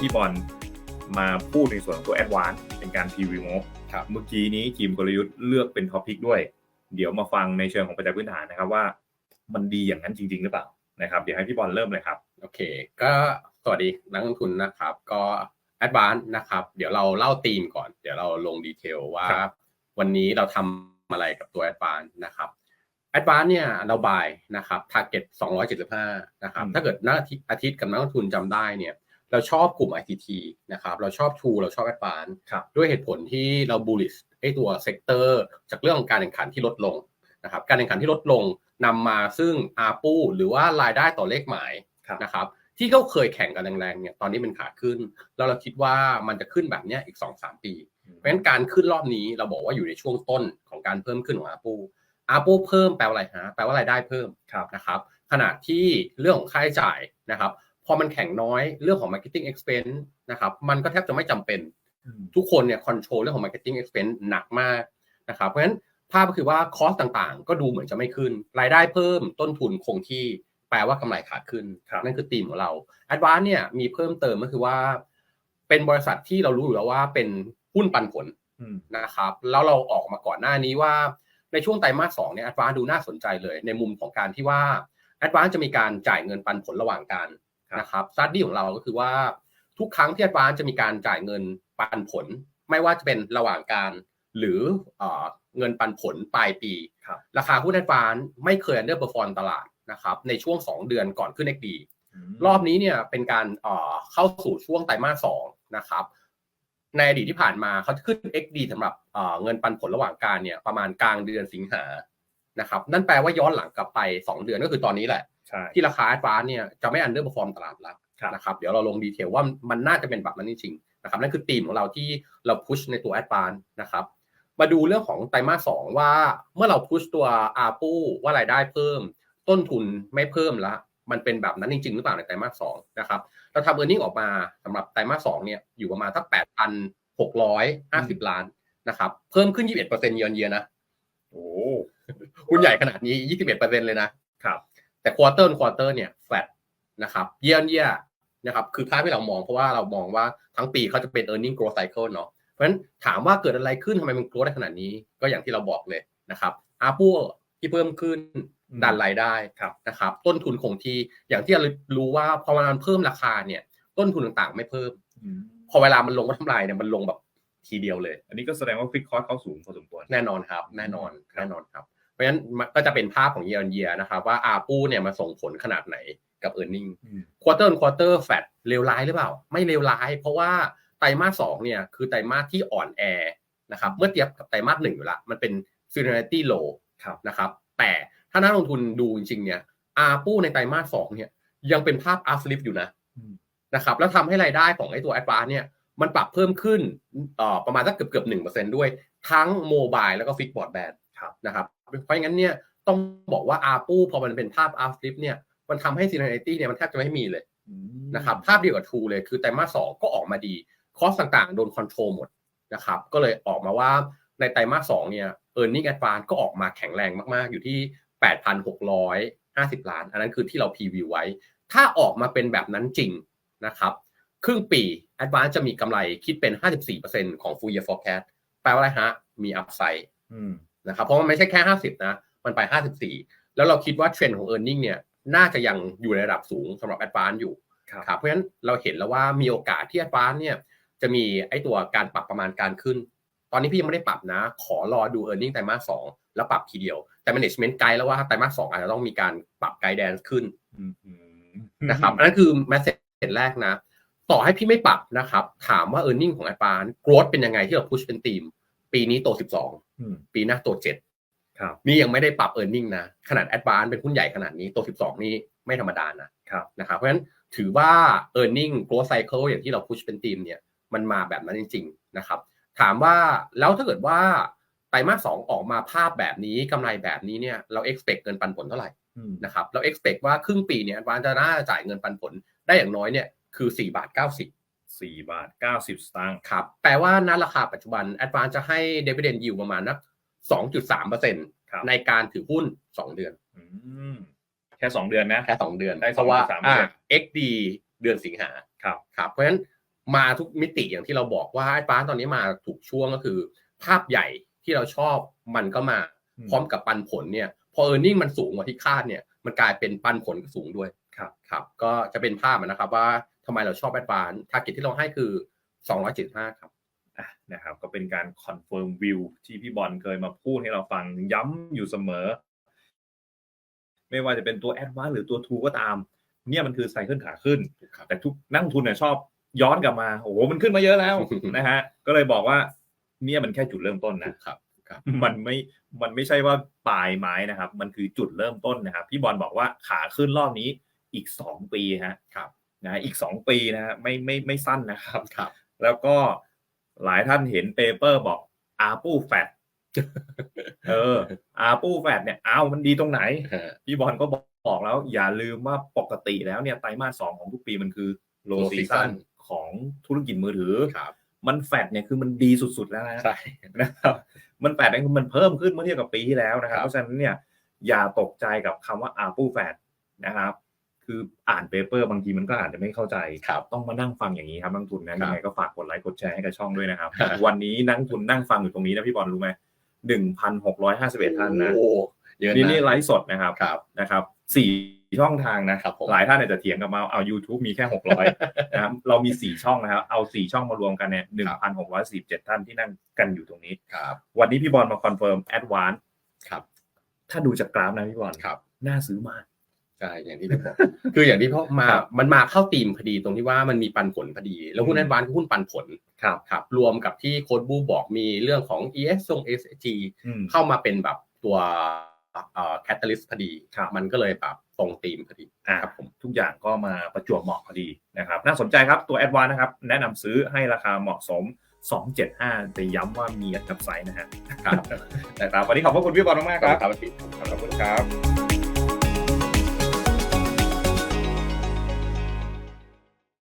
พี่บอลมาพูดในส่วนของตัวแอดวานเป็นการพรีวิวงบครับเมื่อกี้นี้ทีมกลยุทธ์เลือกเป็นท็อปิกด้วย เดี๋ยวมาฟังในเชิงของปัจจัยพื้นฐานนะครับว่า มันดีอย่างนั้นจริง ๆ หรือเปล่านะครับเดี๋ยวให้พี่บอลเริ่มเลยครับโอเค ก็สวัสดีนักลงทุนนะครับ ก็แอดวานนะครับ เดี๋ยวเราเล่าธีมก่อน เดี๋ยวเราลงดีเทลว่าครับวันนี้เราทำอะไรกับตัวแอดวานนะครับแอดวานเนี่ยเราบายนะครับทาร์เก็ต275นะครับถ้าเกิดหน้าที่อาทิตย์กับนักลงทุนจำได้เนี่ย เราชอบกลุ่ม ITT นะครับ เราชอบ True เราชอบ Advance ครับด้วยเหตุผลที่เรา bullish ไอ้ตัวเซกเตอร์จากเรื่องของการแข่งขันที่ลดลงนะครับ การแข่งขันที่ลดลงนำมาซึ่ง ARPU หรือว่ารายได้ต่อเลขหมายครับนะครับ ที่เขาเคยแข่งกันแรงๆเนี่ยตอนนี้เป็นขาขึ้น แล้วเราคิดว่ามันจะขึ้นแบบเนี้ยอีก 2-3 ปี เพราะฉะนั้นการขึ้นรอบนี้เราบอกว่าอยู่ในช่วงต้นของการเพิ่มขึ้นของ ARPU ARPU เพิ่มแปลว่าอะไรฮะแปลว่ารายได้เพิ่มครับนะครับขณะที่เรื่องของค่าใช้จ่ายนะครับพ อมันแข่งน้อยเรื่องของ marketing expense นะครับมันก็แทบจะไม่จำเป็น ทุกคนเนี่ยคอนโทรลเรื่องของ marketing expense หนักมากนะครับเพราะฉะนั้นภาพก็คือว่าคอสต่างๆ ก็ดูเหมือนจะไม่ขึ้น รายได้เพิ่มต้นทุนคงที่แปลว่ากำไรขาดขึ้นครับนั่นคือธีมของเรา Advance เนี่ยมีเพิ่มเติมก็คือว่า เป็นบริษัทที่เรารู้อยู่แล้วว่าเป็นหุ้นปันผลอืมนะครับแล้วเราออกมาก่อนหน้านี้ว่าในช่วงไตรมาสสองเนี่ยแอดวานดูน่าสนใจเลย ในมุมของการที่ว่าแอดวานจะมีการจ่ายเงินปันผลระหว่างการครับ นะครับซัดดี้ของเราก็คือว่าทุกครั้งที่แอดวานจะมีการจ่ายเงินปันผล ไม่ว่าจะเป็นระหว่างการหรือเอ่อเงินปันผลปลายปีครับราคาหุ้นแอดวานไม่เคยอันเดอร์เปอร์ฟอร์มตลาดนะครับในช่วง 2 เดือนก่อนขึ้น XD มรอบนี้เนี่ยเป็นการเอ่อเข้าสู่ช่วงไตรมาสสองนะครับในอดีตที่ผ่านมาเขาจะขึ้น XD สำหรับเอ่อเงินปันผลระหว่างการเนี่ยประมาณกลางเดือนสิงหา นะครับนั่นแปลว่าย้อนหลังกลับไป 2 เดือนก็คือตอนนี้แหละใช่ที่ราคาแอดวานเนี่ยจะไม่อันเดอร์เปอร์ฟอร์มตลาดแล้วครับนะครับเดี๋ยวเราลงดีเทลว่ามันน่าจะเป็นแบบนั้นจริงๆนะครับนั่นคือธีมของเราที่เราพุชในตัวแอดวานนะครับมาดูเรื่องของไตรมาสสองว่าเมื่อเราพุชตัวอาปูว่ารายได้เพิ่ม ต้นทุนไม่เพิ่มละมันเป็นแบบนั้นจริง ๆ หรือเปล่าในไตรมาสสองนะครับเราทำเออร์เน็งออกมาสำหรับไตรมาสสองเนี่ยอยู่ประมาณสักแปดพันหกร้อยห้าสิบล้านนะครับเพิ่มขึ้นยี่สิบเอ็ดเปอร์เซ็นต์เยือนเยียนะโอ้ หุ้นใหญ่ขนาดนี้ยี่สิบเอ็ดเปอร์เซ็นต์เลยนะครับ แต่ควอเตอร์ควอเตอร์เนี่ยแฟลตนะครับ เยียนเยียนะครับ คือภาพที่เรามองเพราะว่าเรามองว่าทั้งปีเขาจะเป็น e a r n i n g growth cycle เนาะ เพราะฉะนั้นถามว่าเกิดอะไรขึ้นทำไมมัน growth ได้ขนาดนี้ ก็อย่างที่เราบอกเลยนะครับอาปูที่เพิ่มขึ้นอืมดันรายได้ครับนะครับ ต้นทุนคงที่อย่างที่เรารู้ว่าพอมันเพิ่มราคาเนี่ย ต้นทุนต่างๆ ไม่เพิ่มอืมพอเวลามันลงก็ทำลายเนี่ยมันลงแบบทีเดียวเลย อันนี้ก็แสดงว่าฟิกคอร์สเขาสูงพอสมควรแน่นอนครับ แน่นอนครับแน่นอนครับเพ ราะฉะนั้นมันก็จะเป็นภาพของ year on year นะครับว่าอาปูเนี่ยมาส่งผลขนาดไหนกับ e a r n i n g อืมควอเตอร์ควอเตอร์แฟดเลวร้ายหรือเปล่า ไม่เลวร้าย เพราะว่าไตรมาสสองเนี่ยคือไตรมาสที่อ่อนแอนะครับเมื่อเทียบกับไตรมาสหนึ่งอยู่ละมันเป็น seasonality low ครับนะครับแต่ถ้านักลงทุนดูจริงๆเนี่ยอาปูในไตรมาสสองเนี่ยยังเป็นภาพ up flip อยู่นะอืมนะครับแล้วทำให้รายได้ของไอ้ตัว a d v a n c e เนี่ยมันปรับเพิ่มขึ้นเอ่อประมาณสักเกือบเกือบหนึ่งเปอร์เซ็นด้วย ทั้งโมบายแล้วก็ฟิกบอร์ดแบนครับนะครับ เพราะงั้นเนี่ยต้องบอกว่าอาปูพอมันเป็นภาพ up flip เนี่ยมันทำให้ seasonality เนี่ยมันแทบจะไม่มีเลยอืมนะครับภาพเดียวกับ True เลยคือไตรมาสสองก็ออกมาดี คอสต่างๆ โดนคอนโทรลหมดนะครับก็เลยออกมาว่าในไตรมาสสองเนี่ย e a r n i n g advance ก็ออกมาแข็งแรงมากๆ อยู่ที่ 8,650 ล้าน อันนั้นคือที่เราพรีวิวไว้ ถ้าออกมาเป็นแบบนั้นจริงนะครับครึ่งปี advance จะมีกำไรคิดเป็น 54%ของ full year forecast แปลว่าอะไรฮะ มี upside อืม นะครับเพราะมันไม่ใช่แค่ 50 นะ มันไป 54 แล้วเราคิดว่าเทรนด์ของ e a r n i n g เนี่ยน่าจะยังอยู่ในระดับสูงสำหรับ advance อยู่ครับครับเพราะฉะนั้นเราเห็นแล้วว่ามีโอกาสที่ advance เนี่ยจะมีไอตัวการปรับประมาณการขึ้น ตอนนี้พี่ยังไม่ได้ปรับนะ ขอรอดู e a r n i n g ไตรมาสสองแล้วปรับทีเดียว แต่ management ไกด์แล้วว่าไตรมาสสองอาจจะต้องมีการปรับไกด์แดนขึ้นอืมอืมนะครับอันนั้นคือ message แรกนะ ต่อให้พี่ไม่ปรับนะครับ ถามว่า e a r n i n g ของ advance growth เป็นยังไงที่เรา push เป็นทีมปีนี้โตอืม12 ปีหน้าโต7ครับนี่ยังไม่ได้ปรับ e a r n i n g นะขนาด advance เป็นหุ้นใหญ่ขนาดนี้โต12 นี่ไม่ธรรมดานะครับนะครับเพราะฉะนั้นถือว่า e a r n i n g growth cycle อย่างที่เรา push เป็นทีมเนี่ยมันมาแบบนั้นจริง ๆ นะครับ ถามว่าแล้วถ้าเกิดว่าไตรมาสสองออกมาภาพแบบนี้กำไรแบบนี้เนี่ยเรา expect เงินปันผลเท่าไหร่อืมนะครับเรา expect ว่าครึ่งปีเนี่ยวานจะน่าจ่ายเงินปันผลได้อย่างน้อยเนี่ยคือ4บาท90 สี่บาทเก้าสิบสตางค์ครับ แปลว่าณราคาปัจจุบัน Advance จะให้ dividend yield ประมาณนัก2.3%ครับในการถือหุ้น 2 เดือนอืมแค่สองเดือนนะ แค่ 2 เดือน ได้เพราะว่า2.3%อ่า XD เดือนสิงหาครับครับ เพราะฉะนั้นมาทุกมิติอย่างที่เราบอกว่าไอ้ป้าตอนนี้มาถูกช่วงก็คือ ภาพใหญ่ที่เราชอบมันก็มาอืมพร้อมกับปันผลเนี่ย พอ e a r n i n g มันสูงกว่าที่คาดเนี่ยมันกลายเป็นปันผลก็สูงด้วยครับครับ ก็จะเป็นภาพนะครับว่าทำไมเราชอบแอดวานทาร์เก็ตที่เราให้คือ 275 ครับอะนะครับ ก็เป็นการคอนเฟิร์มวิวที่พี่บอลเคยมาพูดให้เราฟังย้ำอยู่เสมอ ไม่ว่าจะเป็นตัวแอดวานหรือตัวทูก็ตาม เนี่ยมันคือไซเคิลขาขึ้นครับแต่ทุกนักลงทุนเนี่ยชอบย้อนกลับมาโอ้โหมันขึ้นมาเยอะแล้วนะฮะก็เลยบอกว่า เนี่ยมันแค่จุดเริ่มต้นนะครับมันไม่ มันไม่ใช่ว่าปลายไม้นะครับ มันคือจุดเริ่มต้นนะครับ พี่บอลบอกว่าขาขึ้นรอบนี้อีกสองปีฮะครับ นะอีกสองปีนะฮะไม่ไม่ไม่สั้นนะครับครับ แล้วก็หลายท่านเห็นเปเปอร์บอกอาปูแฟดเอออาปูแฟดเนี่ยอ้าวมันดีตรงไหน พี่บอลก็บอกแล้ว อย่าลืมว่าปกติแล้วเนี่ยไตรมาสสองของทุกปีมันคือโล low ซี season ซันของธุรกิจมือถือครับมันแฟดเนี่ยคือมันดีสุดๆแล้วนะใช่นะครับมันแปดนั่นคือมันเพิ่มขึ้นเมื่อเทียบกับปีที่แล้วนะครับครับเพราะฉะนั้นเนี่ยอย่าตกใจกับคำว่า Apple Fat นะครับ คืออ่านเปเปอร์บางทีมันก็อาจจะไม่เข้าใจครับต้องมานั่งฟังอย่างนี้ครับนักทุนนะครับยังไงก็ฝากกดไลค์กดแชร์ให้กับช่องด้วยนะครับครับ วันนี้นักทุนนั่งฟังอยู่ตรงนี้นะพี่บอลรู้ไหมหนึ่งพันหกร้อยห้าสิบเอ็ดท่านนะโอ้เยอะนี่นี่นะไลฟ์สดนะครับครับนะครับสี่ช่องทางนะครับผมหลายท่านอาจจะเถียงกับมาเอา YouTube มีแค่หกร้อยนะครับเรามีสี่ช่องนะครับ เอาสี่ช่องมารวมกันเนี่ยหนึ่งพันหกร้อยสี่เจ็ดท่านที่นั่งกันอยู่ตรงนี้ครับวันนี้พี่บอลมาคอนเฟิร์มแอดวานครับถ้าดูจากกราฟนะพี่บอลครับน่าซื้อมาก ใช่อย่างที่พี่บอกคืออย่างที่พ่อมาครับมันมาเข้าธีมพอดีตรงที่ว่ามันมีปันผลพอดี แล้วหุ้นอืมแอดวานคือหุ้นปันผลครับครับรวมกับที่โค้ดบูบอกมีเรื่องของ ES ทรง SG อืมเข้ามาเป็นแบบตัวเอ่อแคตตาลิสพอดีครับมันก็เลยแบบตรงธีมพอดีอ่าครับผมทุกอย่างก็มาประจวบเหมาะพอดีนะครับน่าสนใจครับตัวแอดวานนะครับ แนะนำซื้อให้ราคาเหมาะสม 275 แต่ย้ำว่ามีอัตราไซนะฮะครับนะครับวันนี้ขอบพระคุณพี่บอลมากๆครับครับอาทิตย์ขอบคุณครับ